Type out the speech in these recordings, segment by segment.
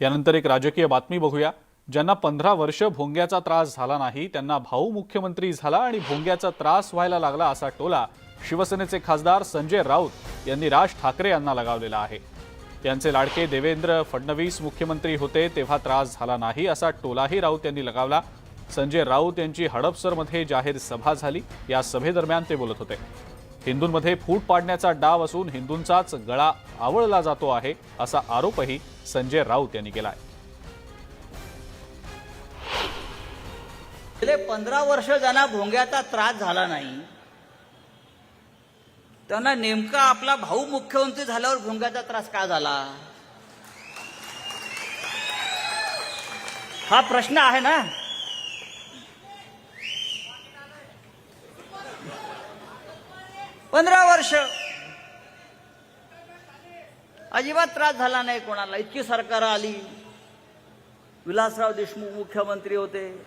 यानंतर एक राजकीय बातमी बघूया. ज्यांना पंधरा वर्ष भोंग्याचा त्रास झाला नाही त्यांना भाऊ मुख्यमंत्री झाला आणि भोंग्याचा त्रास व्हायला लागला असा टोला शिवसेनेचे खासदार संजय राऊत यांनी राज ठाकरे यांना लगावलेला आहे. त्यांचे लाडके देवेंद्र फडणवीस मुख्यमंत्री होते तेव्हा त्रास झाला नाही असा टोलाही राऊत यांनी लगावला. संजय राऊत यांची हडपसरमध्ये जाहीर सभा झाली. या सभेदरम्यान ते बोलत होते. हिंदूंमध्ये फूट पाडण्याचा डाव असून हिंदूंचाच गळा आवळला जातो आहे असा आरोपही संजय राऊत यांनी केला आहे गेले पंधरा वर्ष ज्यांना भोंग्याचा त्रास झाला नाही त्यांना नेमका आपला भाऊ मुख्यमंत्री झाल्यावर भोंग्याचा त्रास का झाला? हा प्रश्न आहे ना? पंधरा वर्ष. अजिबात त्रास झाला नाही कोणाला. इतकी सरकार आली. विलासराव देशमुख मुख्यमंत्री होते.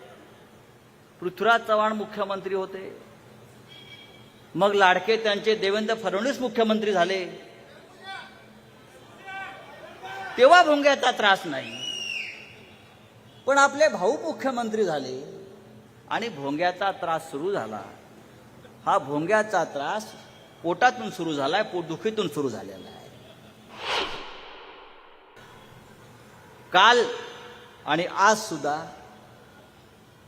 पृथ्वीराज चव्हाण मुख्यमंत्री होते. मग लाडके त्यांचे देवेंद्र फडणवीस मुख्यमंत्री झाले. तेव्हा भोंग्याचा त्रास नाही. पण आपले भाऊ मुख्यमंत्री झाले आणि भोंग्याचा त्रास सुरू झाला. हा भोंग्याचा त्रास पोटातून सुरू झालाय पोटदुखीतून सुरू झालेला आहे. काल आणि आज सुद्धा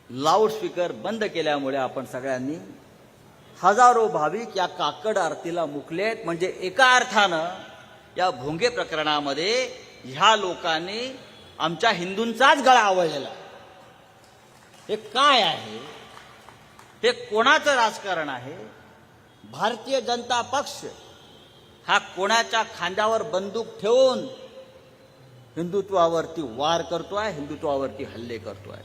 लाऊडस्पीकर बंद केल्यामुळे आपण सगळ्यांनी हजारो भाविक या काकड आरतीला मुकलेत. म्हणजे एका अर्थानं या भोंगे प्रकरणामध्ये ह्या लोकांनी आमच्या हिंदूंचाच गळा आवळलेला हे काय आहे? हे कोणाचं राजकारण आहे? भारतीय जनता पक्ष हा कोणाच्या खांद्यावर बंदूक ठेवून हिंदुत्वावरती वार करतोय हिंदुत्वावरती हल्ले करतोय?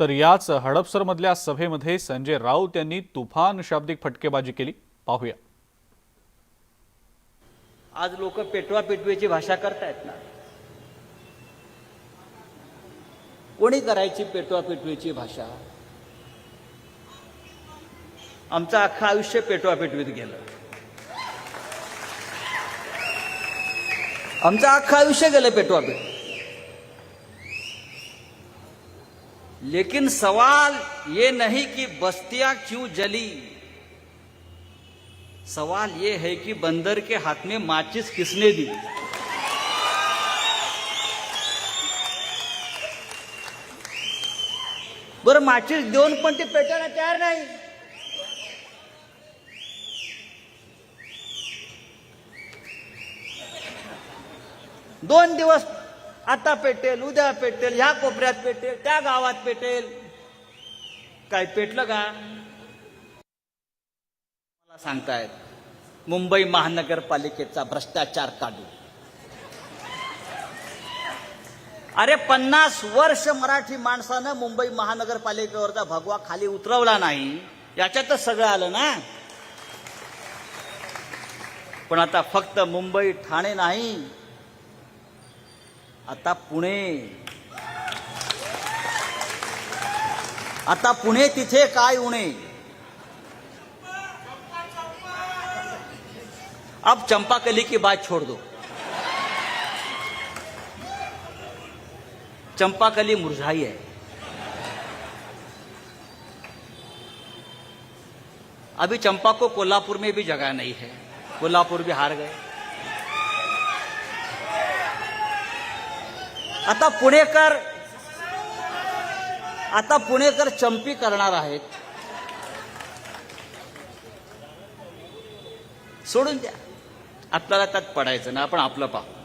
तर याच हडपसरमधल्या सभेमध्ये संजय राऊत यांनी तुफान शाब्दिक फटकेबाजी केली. पाहूया. आज लोक पेटवा पेटवेची भाषा करतायत ना. कोणी करायची पेटवा पेटवेची भाषा? आमचं अख्खं आयुष्य पेटवा पेटवीत गेलं. आमचं अख्खं आयुष्य गेलं पेटवा पेट लेकिन सवाल ये नहीं कि बस्तियां क्यों जली? सवाल ये है कि बंदर के हाथ में माचिस किसने दी? बरं माचिस देऊन पण ते पेटायला तयार नाही. दोन दिवस आता पेटेल उद्या पेटेल ह्या कोपऱ्यात पेटेल त्या गावात पेटेल. काय पेटलं का? मला सांगतायत मुंबई महानगरपालिकेचा भ्रष्टाचार काढू. अरे पन्नास वर्ष मराठी माणसानं मुंबई महानगरपालिकेवरचा भगवा खाली उतरवला नाही याच्यातच सगळं आलं ना? पण आता फक्त मुंबई ठाणे नाही आता पुणे. आता पुणे तिथे काय उणे? अब चंपाकली की बात छोड़ दो. चंपाकली मुरझाई है. अभी चंपा को कोल्हापुर में भी जगह नहीं है. कोल्हापुर भी हार गए. आता पुणेकर आता पुणेकर चंपी करणार आहेत. सोडून द्या. आपल्याला त्यात पडायचं ना आपण आपलं पाहू.